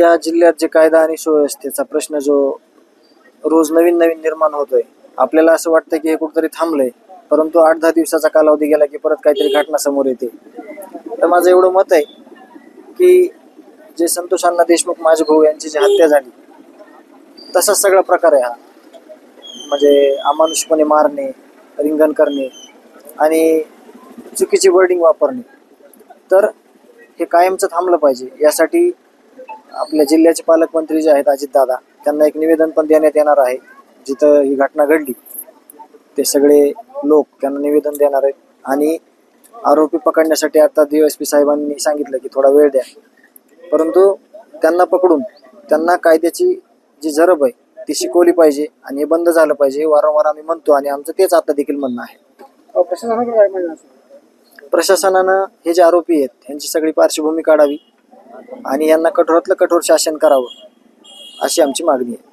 या जिल्ह्यात जे कायदा आणि सुव्यवस्थेचा प्रश्न जो रोज नवीन नवीन निर्माण होतोय आपल्याला असं वाटतं की हे कुठेतरी थांबलंय परंतु आठ दहा दिवसाचा कालावधी गेला की परत काहीतरी घटना समोर येते. तर माझं एवढं मत आहे की जे संतोष अण्णा देशमुख माझे भाऊ यांची जी हत्या झाली तसाच सगळा प्रकार आहे हा. म्हणजे अमानुषपणे मारणे रिंगण करणे आणि चुकीची वर्डिंग वापरणे. तर हे कायमचं थांबलं पाहिजे. यासाठी आपल्या जिल्ह्याचे पालकमंत्री जे आहेत अजितदादा त्यांना एक निवेदन पण देण्यात येणार आहे. जिथं ही घटना घडली ते सगळे लोक त्यांना निवेदन देणार आहेत. आणि आरोपी पकडण्यासाठी आता डी एस पी साहेबांनी सांगितलं की थोडा वेळ द्या. परंतु त्यांना पकडून त्यांना कायद्याची जी जरब आहे ती शिकवली पाहिजे आणि हे बंद झालं पाहिजे. हे वारंवार आम्ही म्हणतो आणि आमचं तेच आता देखील म्हणणं आहे? प्रशासनानं हे जे आरोपी आहेत यांची सगळी पार्श्वभूमी काढावी. आणि यांना कठोरातलं कठोर शासन करावं अशी आमची मागणी आहे.